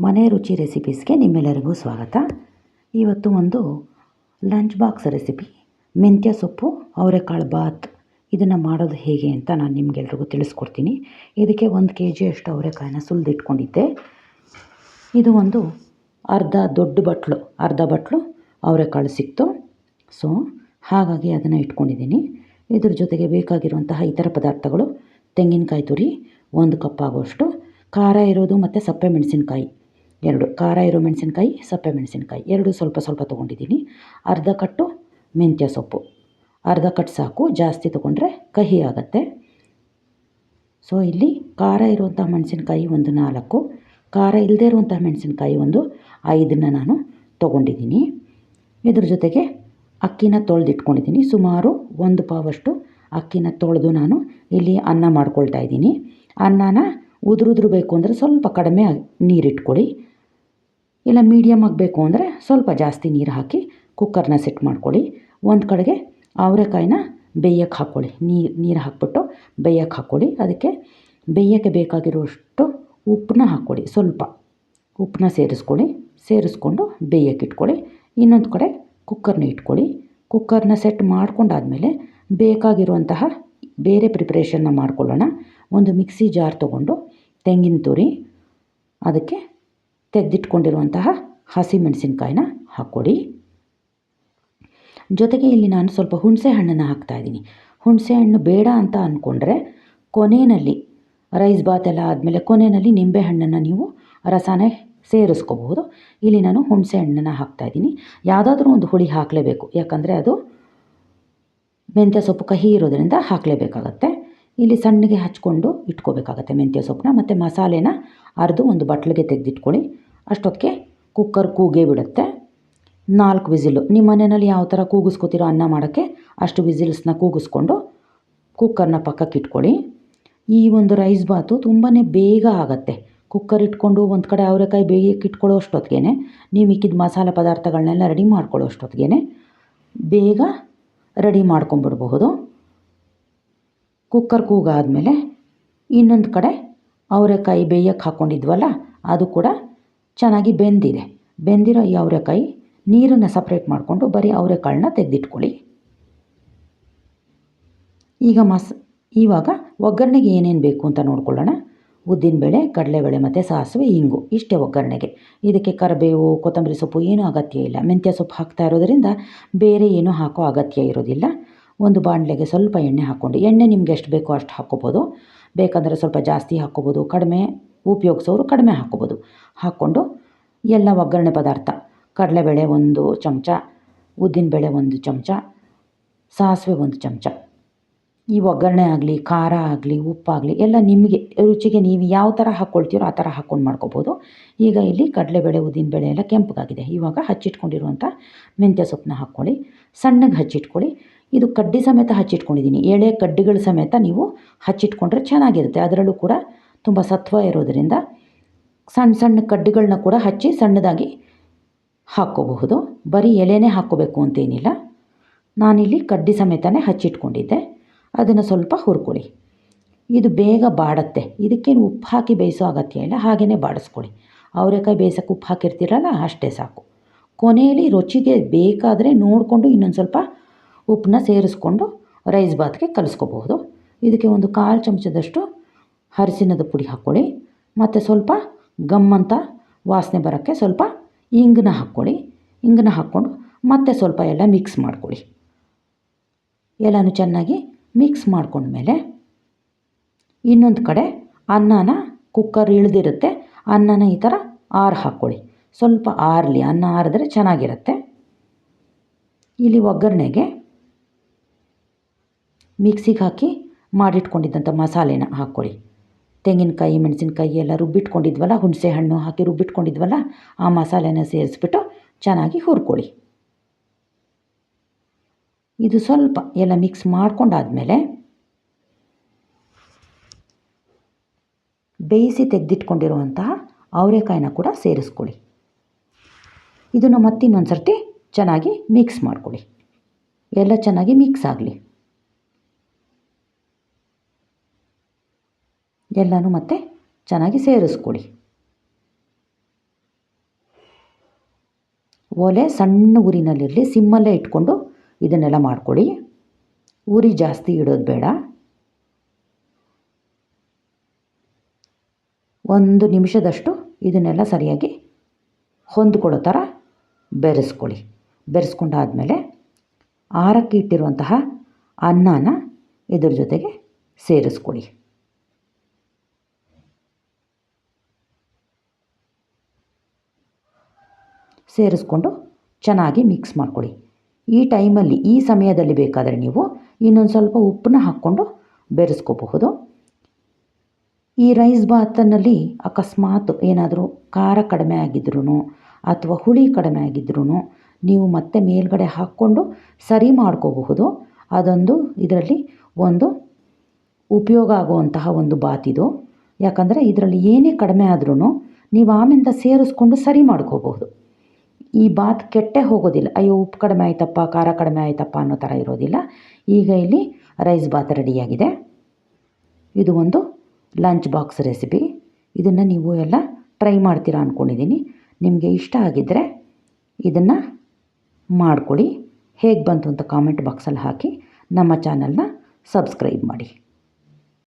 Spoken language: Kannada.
ಮನೆ ರುಚಿ ರೆಸಿಪೀಸ್ಗೆ ನಿಮ್ಮೆಲ್ಲರಿಗೂ ಸ್ವಾಗತ. ಇವತ್ತು ಒಂದು ಲಂಚ್ ಬಾಕ್ಸ್ ರೆಸಿಪಿ ಮೆಂತ್ಯ ಸೊಪ್ಪು, ಅವರೆಕಾಳು ಬಾತ್. ಇದನ್ನು ಮಾಡೋದು ಹೇಗೆ ಅಂತ ನಾನು ನಿಮಗೆಲ್ರಿಗೂ ತಿಳಿಸ್ಕೊಡ್ತೀನಿ. ಇದಕ್ಕೆ ಒಂದು ಕೆ ಜಿಯಷ್ಟು ಅವರೆಕಾಯಿನ ಸುಲಿದಿಟ್ಕೊಂಡಿದ್ದೆ. ಇದು ಒಂದು ಅರ್ಧ ದೊಡ್ಡ ಬಟ್ಲು, ಅರ್ಧ ಬಟ್ಲು ಅವರೆಕಾಳು ಸಿಕ್ತು. ಸೊ ಹಾಗಾಗಿ ಅದನ್ನು ಇಟ್ಕೊಂಡಿದ್ದೀನಿ. ಇದ್ರ ಜೊತೆಗೆ ಬೇಕಾಗಿರುವಂತಹ ಇತರ ಪದಾರ್ಥಗಳು, ತೆಂಗಿನಕಾಯಿ ತುರಿ, ಒಂದು ಕಪ್ ಆಗೋಷ್ಟು, ಖಾರ ಇರೋದು ಮತ್ತು ಸಪ್ಪೆ ಮೆಣಸಿನ್ಕಾಯಿ. ಎರಡು ಖಾರ ಇರೋ ಮೆಣಸಿನ್ಕಾಯಿ, ಸಪ್ಪೆ ಮೆಣಸಿನ್ಕಾಯಿ. ಎರಡು ಸ್ವಲ್ಪ ಸ್ವಲ್ಪ ತೊಗೊಂಡಿದ್ದೀನಿ. ಅರ್ಧ ಕಟ್ಟು ಮೆಂತ್ಯ ಸೊಪ್ಪು. ಅರ್ಧ ಕಟ್ಟು ಸಾಕು. ಜಾಸ್ತಿ ತೊಗೊಂಡ್ರೆ ಕಹಿ ಆಗುತ್ತೆ. ಸೊ ಇಲ್ಲಿ ಖಾರ ಇರುವಂಥ ಮೆಣಸಿನ್ಕಾಯಿ ಒಂದು ನಾಲ್ಕು. ಖಾರ ಇಲ್ಲದೇ ಇರುವಂಥ ಮೆಣಸಿನ್ಕಾಯಿ ಒಂದು ಐದನ್ನು ನಾನು ತೊಗೊಂಡಿದ್ದೀನಿ. ಇದ್ರ ಜೊತೆಗೆ ಅಕ್ಕಿನ ತೊಳೆದಿಟ್ಕೊಂಡಿದ್ದೀನಿ. ಸುಮಾರು ಒಂದು ಪಾವಷ್ಟು ಅಕ್ಕಿನ ತೊಳೆದು ನಾನು ಇಲ್ಲಿ ಅನ್ನ ಮಾಡ್ಕೊಳ್ತಾ ಇದ್ದೀನಿ. ಅನ್ನನ ಉದುರುದ್ರು ಬೇಕು ಅಂದರೆ ಸ್ವಲ್ಪ ಕಡಿಮೆ ನೀರಿಟ್ಕೊಳ್ಳಿ. ಇಲ್ಲ ಮೀಡಿಯಮ್ ಆಗಬೇಕು ಅಂದರೆ ಸ್ವಲ್ಪ ಜಾಸ್ತಿ ನೀರು ಹಾಕಿ ಕುಕ್ಕರ್ನ ಸೆಟ್ ಮಾಡ್ಕೊಳ್ಳಿ. ಒಂದು ಕಡೆಗೆ ಅವರೆಕಾಯಿನ ಬೇಯಕ್ಕೆ ಹಾಕ್ಕೊಳ್ಳಿ. ನೀರು ನೀರು ಹಾಕ್ಬಿಟ್ಟು ಬೇಯಕ್ಕೆ ಹಾಕ್ಕೊಳ್ಳಿ. ಅದಕ್ಕೆ ಬೇಯೋಕ್ಕೆ ಬೇಕಾಗಿರುವಷ್ಟು ಉಪ್ಪನ್ನ ಹಾಕ್ಕೊಳ್ಳಿ. ಸ್ವಲ್ಪ ಉಪ್ಪನ್ನ ಸೇರಿಸ್ಕೊಳ್ಳಿ. ಸೇರಿಸ್ಕೊಂಡು ಬೇಯಕ್ಕೆ ಇಟ್ಕೊಳ್ಳಿ. ಇನ್ನೊಂದು ಕಡೆ ಕುಕ್ಕರ್ನ ಇಟ್ಕೊಳ್ಳಿ. ಕುಕ್ಕರ್ನ ಸೆಟ್ ಮಾಡ್ಕೊಂಡಾದಮೇಲೆ ಬೇಕಾಗಿರುವಂತಹ ಬೇರೆ ಪ್ರಿಪ್ರೇಷನ್ನ ಮಾಡ್ಕೊಳ್ಳೋಣ. ಒಂದು ಮಿಕ್ಸಿ ಜಾರ್ ತೊಗೊಂಡು ತೆಂಗಿನ ತುರಿ, ಅದಕ್ಕೆ ತೆಗೆದಿಟ್ಕೊಂಡಿರುವಂತಹ ಹಸಿ ಮೆಣಸಿನ್ಕಾಯಿನ ಹಾಕ್ಕೊಡಿ. ಜೊತೆಗೆ ಇಲ್ಲಿ ನಾನು ಸ್ವಲ್ಪ ಹುಣಸೆ ಹಣ್ಣನ್ನು ಹಾಕ್ತಾಯಿದ್ದೀನಿ ಹುಣಸೆ ಹಣ್ಣು ಬೇಡ ಅಂತ ಅಂದ್ಕೊಂಡ್ರೆ ಕೊನೆಯಲ್ಲಿ ರೈಸ್ ಬಾತ್ ಎಲ್ಲ ಆದಮೇಲೆ ಕೊನೆಯಲ್ಲಿ ನಿಂಬೆ ಹಣ್ಣನ್ನು ನೀವು ರಸನೇ ಸೇರಿಸ್ಕೋಬಹುದು. ಇಲ್ಲಿ ನಾನು ಹುಣಸೆ ಹಣ್ಣನ್ನು ಹಾಕ್ತಾಯಿದ್ದೀನಿ ಯಾವುದಾದ್ರೂ ಒಂದು ಹುಳಿ ಹಾಕಲೇಬೇಕು. ಯಾಕಂದರೆ ಅದು ಮೆಂತ್ಯ ಸೊಪ್ಪು ಕಹಿ ಇರೋದರಿಂದ ಹಾಕಲೇಬೇಕಾಗತ್ತೆ. ಇಲ್ಲಿ ಸಣ್ಣಗೆ ಹಚ್ಕೊಂಡು ಇಟ್ಕೋಬೇಕಾಗತ್ತೆ ಮೆಂತ್ಯ ಸೊಪ್ಪನ್ನ ಮತ್ತು ಮಸಾಲೆನ ಅರ್ದು ಒಂದು ಬಟ್ಲಿಗೆ ತೆಗೆದಿಟ್ಕೊಳ್ಳಿ. ಅಷ್ಟೊತ್ತಿಗೆ ಕುಕ್ಕರ್ ಕೂಗೇ ಬಿಡುತ್ತೆ. ನಾಲ್ಕು ವಿಸಿಲು. ನಿಮ್ಮ ಮನೆಯಲ್ಲಿ ಯಾವ ಥರ ಕೂಗಿಸ್ಕೋತಿರೋ ಅನ್ನ ಮಾಡೋಕ್ಕೆ ಅಷ್ಟು ವಿಸಿಲ್ಸ್ನ ಕೂಗಿಸ್ಕೊಂಡು ಕುಕ್ಕರ್ನ ಪಕ್ಕಕ್ಕೆ ಇಟ್ಕೊಳ್ಳಿ. ಈ ಒಂದು ರೈಸ್ ಬಾತು ತುಂಬಾ ಬೇಗ ಆಗುತ್ತೆ. ಕುಕ್ಕರ್ ಇಟ್ಕೊಂಡು ಒಂದು ಕಡೆ ಅವರೆಕಾಯಿ ಬೇಯಕ್ಕೆ ಇಟ್ಕೊಳ್ಳೋ ಅಷ್ಟೊತ್ತಿಗೆ ನೀವು ಇಕ್ಕಿದ ಮಸಾಲೆ ಪದಾರ್ಥಗಳನ್ನೆಲ್ಲ ರೆಡಿ ಮಾಡ್ಕೊಳ್ಳೋ ಅಷ್ಟೊತ್ತಿಗೆ ಬೇಗ ರೆಡಿ ಮಾಡ್ಕೊಂಬಿಡ್ಬಹುದು ಕುಕ್ಕರ್ ಕೂಗಾದಮೇಲೆ ಇನ್ನೊಂದು ಕಡೆ ಅವರೆಕಾಯಿ ಬೇಯಕ್ಕೆ ಹಾಕ್ಕೊಂಡಿದ್ವಲ್ಲ ಅದು ಕೂಡ ಚೆನ್ನಾಗಿ ಬೆಂದಿದೆ. ಬೆಂದಿರೋ ಈ ಅವರೆಕಾಯಿ ನೀರನ್ನು ಸಪ್ರೇಟ್ ಮಾಡಿಕೊಂಡು ಬರೀ ಅವರೆಕಾಳನ್ನ ತೆಗೆದಿಟ್ಕೊಳ್ಳಿ. ಈಗ ಮಸ್, ಇವಾಗ ಒಗ್ಗರಣೆಗೆ ಏನೇನು ಬೇಕು ಅಂತ ನೋಡ್ಕೊಳ್ಳೋಣ. ಉದ್ದಿನಬೇಳೆ ಕಡಲೆಬೇಳೆ ಮತ್ತು ಸಾಸಿವೆ, ಇಂಗು, ಇಷ್ಟೇ ಒಗ್ಗರಣೆಗೆ. ಇದಕ್ಕೆ ಕರಿಬೇವು, ಕೊತ್ತಂಬರಿ ಸೊಪ್ಪು ಏನೂ ಅಗತ್ಯ ಇಲ್ಲ. ಮೆಂತ್ಯ ಸೊಪ್ಪು ಹಾಕ್ತಾ ಇರೋದರಿಂದ ಬೇರೆ ಏನೂ ಹಾಕೋ ಅಗತ್ಯ ಇರೋದಿಲ್ಲ. ಒಂದು ಬಾಣಲೆಗೆ ಸ್ವಲ್ಪ ಎಣ್ಣೆ ಹಾಕ್ಕೊಂಡು, ಎಣ್ಣೆ ನಿಮ್ಗೆ ಎಷ್ಟು ಬೇಕೋ ಅಷ್ಟು ಹಾಕ್ಕೋಬೋದು. ಬೇಕಂದರೆ ಸ್ವಲ್ಪ ಜಾಸ್ತಿ ಹಾಕ್ಕೋಬೋದು, ಕಡಿಮೆ ಉಪಯೋಗಿಸೋರು ಕಡಿಮೆ ಹಾಕ್ಕೋಬೋದು. ಹಾಕ್ಕೊಂಡು ಎಲ್ಲ ಒಗ್ಗರಣೆ ಪದಾರ್ಥ, ಕಡಲೆಬೇಳೆ ಒಂದು ಚಮಚ ಉದ್ದಿನಬೇಳೆ ಒಂದು ಚಮಚ, ಸಾಸಿವೆ ಒಂದು ಚಮಚ. ಈ ಒಗ್ಗರಣೆ ಆಗಲಿ, ಖಾರ ಆಗಲಿ ಉಪ್ಪಾಗಲಿ ಎಲ್ಲ ನಿಮಗೆ ರುಚಿಗೆ ನೀವು ಯಾವ ಥರ ಹಾಕ್ಕೊಳ್ತೀರೋ ಆ ಥರ ಹಾಕ್ಕೊಂಡು ಮಾಡ್ಕೋಬೋದು. ಈಗ ಇಲ್ಲಿ ಕಡಲೆಬೇಳೆ ಉದ್ದಿನಬೇಳೆ ಎಲ್ಲ ಕೆಂಪಗಾಗಿದೆ. ಇವಾಗ ಹಚ್ಚಿಟ್ಕೊಂಡಿರುವಂಥ ಮೆಂತ್ಯ ಸೊಪ್ಪನ್ನ ಹಾಕ್ಕೊಳ್ಳಿ. ಸಣ್ಣಗೆ ಹಚ್ಚಿಟ್ಕೊಳ್ಳಿ. ಇದು ಕಡ್ಡಿ ಸಮೇತ ಹಚ್ಚಿಟ್ಕೊಂಡಿದ್ದೀನಿ ಎಳೆ ಕಡ್ಡಿಗಳ ಸಮೇತ ನೀವು ಹಚ್ಚಿಟ್ಕೊಂಡ್ರೆ ಚೆನ್ನಾಗಿರುತ್ತೆ. ಅದರಲ್ಲೂ ಕೂಡ ತುಂಬ ಸತ್ವ ಇರೋದರಿಂದ ಸಣ್ಣ ಸಣ್ಣ ಕಡ್ಡಿಗಳನ್ನ ಕೂಡ ಹಚ್ಚಿ ಸಣ್ಣದಾಗಿ ಹಾಕ್ಕೋಬಹುದು. ಬರೀ ಎಲೆನೇ ಹಾಕ್ಕೋಬೇಕು ಅಂತೇನಿಲ್ಲ. ನಾನಿಲ್ಲಿ ಕಡ್ಡಿ ಸಮೇತನೇ ಹಚ್ಚಿಟ್ಕೊಂಡಿದ್ದೆ. ಅದನ್ನು ಸ್ವಲ್ಪ ಹುರ್ಕೊಳ್ಳಿ. ಇದು ಬೇಗ ಬಾಡತ್ತೆ. ಇದಕ್ಕೇನು ಉಪ್ಪು ಹಾಕಿ ಬೇಯಿಸೋ ಅಗತ್ಯ ಇಲ್ಲ. ಹಾಗೆಯೇ ಬಾಡಿಸ್ಕೊಳ್ಳಿ. ಅವರೆಕಾಯಿ ಬೇಯಿಸೋಕೆ ಉಪ್ಪು ಹಾಕಿರ್ತೀರಲ್ಲ, ಅಷ್ಟೇ ಸಾಕು. ಕೊನೆಯಲ್ಲಿ ರುಚಿಗೆ ಬೇಕಾದರೆ ನೋಡಿಕೊಂಡು ಇನ್ನೊಂದು ಸ್ವಲ್ಪ ಉಪ್ಪನ್ನ ಸೇರಿಸ್ಕೊಂಡು ರೈಸ್ ಬಾತ್ಗೆ ಕಲಿಸ್ಕೋಬಹುದು. ಇದಕ್ಕೆ ಒಂದು ಕಾಲು ಚಮಚದಷ್ಟು ಹರಿಸಿನದ ಪುಡಿ ಹಾಕ್ಕೊಳ್ಳಿ. ಮತ್ತು ಸ್ವಲ್ಪ ಗಮ್ಮಂತ ವಾಸನೆ ಬರೋಕ್ಕೆ ಸ್ವಲ್ಪ ಇಂಗನ್ನ ಹಾಕ್ಕೊಳ್ಳಿ. ಇಂಗನ್ನ ಹಾಕ್ಕೊಂಡು ಮತ್ತೆ ಸ್ವಲ್ಪ ಎಲ್ಲ ಮಿಕ್ಸ್ ಮಾಡ್ಕೊಳ್ಳಿ. ಎಲ್ಲನೂ ಚೆನ್ನಾಗಿ ಮಿಕ್ಸ್ ಮಾಡ್ಕೊಂಡ್ಮೇಲೆ ಇನ್ನೊಂದು ಕಡೆ ಅನ್ನನ ಕುಕ್ಕರ್ ಇಳಿದಿರುತ್ತೆ. ಅನ್ನನ ಈ ಥರ ಆರು ಹಾಕ್ಕೊಳ್ಳಿ. ಸ್ವಲ್ಪ ಆರಲಿ, ಅನ್ನ ಆರಿದ್ರೆ ಚೆನ್ನಾಗಿರುತ್ತೆ. ಇಲ್ಲಿ ಒಗ್ಗರಣೆಗೆ ಮಿಕ್ಸಿಗೆ ಹಾಕಿ ಮಾಡಿಟ್ಕೊಂಡಿದ್ದಂಥ ಮಸಾಲೆನ ಹಾಕ್ಕೊಳ್ಳಿ. ತೆಂಗಿನಕಾಯಿ, ಮೆಣಸಿನಕಾಯಿ ಎಲ್ಲ ರುಬ್ಬಿಟ್ಕೊಂಡಿದ್ವಲ್ಲ ಹುಣಸೆ ಹಣ್ಣು ಹಾಕಿ ರುಬ್ಬಿಟ್ಕೊಂಡಿದ್ವಲ್ಲ, ಆ ಮಸಾಲೆನ ಸೇರಿಸ್ಬಿಟ್ಟು ಚೆನ್ನಾಗಿ ಹುರ್ಕೊಳ್ಳಿ. ಇದು ಸ್ವಲ್ಪ ಎಲ್ಲ ಮಿಕ್ಸ್ ಮಾಡ್ಕೊಂಡಾದಮೇಲೆ ಬೇಯಿಸಿ ತೆಗೆದಿಟ್ಕೊಂಡಿರುವಂತಹ ಅವರೆಕಾಯಿನ ಕೂಡ ಸೇರಿಸ್ಕೊಳ್ಳಿ. ಇದನ್ನು ಮತ್ತಿನ್ನೊಂದು ಸರ್ತಿ ಚೆನ್ನಾಗಿ ಮಿಕ್ಸ್ ಮಾಡ್ಕೊಳ್ಳಿ. ಎಲ್ಲ ಚೆನ್ನಾಗಿ ಮಿಕ್ಸ್ ಆಗಲಿ. ಎಲ್ಲನೂ ಮತ್ತೆ ಚೆನ್ನಾಗಿ ಸೇರಿಸ್ಕೊಡಿ. ಒಲೆ ಸಣ್ಣ ಉರಿನಲ್ಲಿರಲಿ ಸಿಮ್ಮಲ್ಲೇ ಇಟ್ಕೊಂಡು ಇದನ್ನೆಲ್ಲ ಮಾಡ್ಕೊಳ್ಳಿ ಉರಿ ಜಾಸ್ತಿ ಇಡೋದು ಬೇಡ. ಒಂದು ನಿಮಿಷದಷ್ಟು ಇದನ್ನೆಲ್ಲ ಸರಿಯಾಗಿ ಹೊಂದ್ಕೊಳ್ಳೋ ಥರ ಬೆರೆಸ್ಕೊಳ್ಳಿ. ಬೆರೆಸ್ಕೊಂಡಾದಮೇಲೆ ಆರಕ್ಕೆ ಇಟ್ಟಿರುವಂತಹ ಅನ್ನನ ಇದ್ರ ಜೊತೆಗೆ ಸೇರಿಸ್ಕೊಳ್ಳಿ ಸೇರಿಸ್ಕೊಂಡು ಚೆನ್ನಾಗಿ ಮಿಕ್ಸ್ ಮಾಡ್ಕೊಳ್ಳಿ. ಈ ಟೈಮಲ್ಲಿ ಈ ಸಮಯದಲ್ಲಿ ಬೇಕಾದರೆ ನೀವು ಇನ್ನೊಂದು ಸ್ವಲ್ಪ ಉಪ್ಪನ್ನ ಹಾಕ್ಕೊಂಡು ಬೆರೆಸ್ಕೋಬಹುದು. ಈ ರೈಸ್ ಬಾತನಲ್ಲಿ ಅಕಸ್ಮಾತ್ ಏನಾದರೂ ಖಾರ ಕಡಿಮೆ ಆಗಿದ್ರೂ ಅಥವಾ ಹುಳಿ ಕಡಿಮೆ ಆಗಿದ್ರೂ ನೀವು ಮತ್ತೆ ಮೇಲ್ಗಡೆ ಹಾಕ್ಕೊಂಡು ಸರಿ ಮಾಡ್ಕೋಬಹುದು. ಅದೊಂದು ಇದರಲ್ಲಿ ಒಂದು ಉಪಯೋಗ ಆಗುವಂತಹ ಒಂದು ಬಾತಿದು. ಯಾಕಂದರೆ ಇದರಲ್ಲಿ ಏನೇ ಕಡಿಮೆ ಆದ್ರೂ ನೀವು ಆಮೇಲೆ ಸೇರಿಸ್ಕೊಂಡು ಸರಿ ಮಾಡ್ಕೋಬಹುದು. ಈ ಬಾತ್ ಕೆಟ್ಟೆ ಹೋಗೋದಿಲ್ಲ. ಅಯ್ಯೋ, ಉಪ್ಪು ಕಡಿಮೆ ಆಯ್ತಪ್ಪ, ಖಾರ ಕಡಿಮೆ ಆಯ್ತಪ್ಪ ಅನ್ನೋ ಥರ ಇರೋದಿಲ್ಲ. ಈಗ ಇಲ್ಲಿ ರೈಸ್ ಬಾತ್ ರೆಡಿಯಾಗಿದೆ. ಇದು ಒಂದು ಲಂಚ್ ಬಾಕ್ಸ್ ರೆಸಿಪಿ. ಇದನ್ನು ನೀವು ಎಲ್ಲ ಟ್ರೈ ಮಾಡ್ತೀರಾ ಅಂದ್ಕೊಂಡಿದ್ದೀನಿ ನಿಮಗೆ ಇಷ್ಟ ಆಗಿದ್ದರೆ ಇದನ್ನು ಮಾಡ್ಕೊಳ್ಳಿ. ಹೇಗೆ ಬಂತು ಅಂತ ಕಾಮೆಂಟ್ ಬಾಕ್ಸಲ್ಲಿ ಹಾಕಿ. ನಮ್ಮ ಚಾನಲ್ನ ಸಬ್ಸ್ಕ್ರೈಬ್ ಮಾಡಿ.